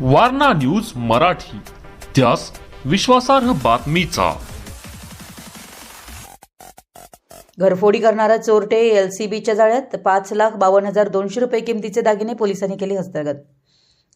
Warna news Marathi. त्यास विश्वासार्ह बातमीचा. घरफोडी करणारा चोरटे एलसीबीच्या जाळ्यात पाच लाख बावन्न हजार दोनशे रुपये किमतीचे दागिने पोलिसांनी केले हस्तगत.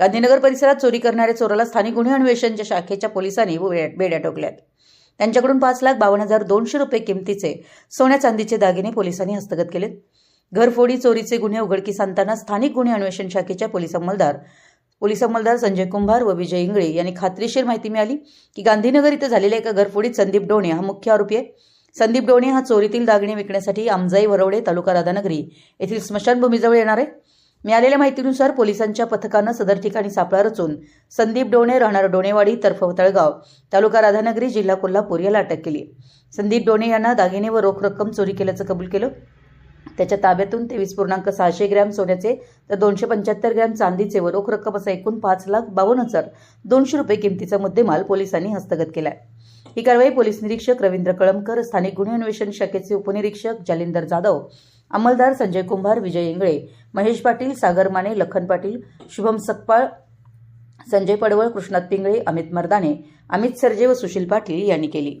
गांधीनगर परिसरात चोरी करणाऱ्या चोराला स्थानिक गुन्हे अन्वेषणच्या शाखेच्या पोलिसांनी बेड्या टोकल्यात त्यांच्याकडून पाच लाख बावन्न हजार दोनशे रुपये किमतीचे सोन्या चांदीचे दागिने पोलिसांनी हस्तगत केलेत. घरफोडी चोरीचे गुन्हे उघडकीस आणताना स्थानिक गुन्हे अन्वेषण शाखेच्या पोलीस अंमलदार पोलीस अंमलदार संजय कुंभार व विजय इंगळे यांनी खात्रीशीर माहिती मिळाली की गांधीनगर इथं झालेल्या एका घरफोडीत संदीप डोणे हा मुख्य आरोपी आहे. संदीप डोणे हा चोरीतील दागिने विकण्यासाठी आमजाई वरवडे तालुका राधानगरी येथील स्मशानभूमीजवळ येणार आहे. मिळालेल्या माहितीनुसार पोलिसांच्या पथकानं सदर ठिकाणी सापळा रचून संदीप डोणे राहणार डोणेवाडी तर्फ तळगाव तालुका राधानगरी जिल्हा कोल्हापूर याला अटक केली संदीप डोणे यांना दागिने व रोख रक्कम चोरी केल्याचं कबूल केलं. त्याच्या ताब्यातून तेवीस पूर्णांक सहाशे ग्रॅम सोन्याचे तर दोनशे पंच्याहत्तर ग्रॅम चांदीचे व रोख रक्कम असा एकूण पाच लाख बावन्न हजार दोनशे रुपये किमतीचा मुद्देमाल पोलिसांनी हस्तगत केला ही कारवाई पोलीस निरीक्षक रवींद्र कळमकर स्थानिक गुन्हे अन्वेषण शाखेचे उपनिरीक्षक जालिंदर जाधव अंमलदार संजय कुंभार विजय इंगळे महेश पाटील सागर माने लखन पाटील शुभम सकपाळ संजय पडवळ कृष्णात पिंगळे अमित मर्दाने अमित सरजे व सुशील पाटील यांनी केली.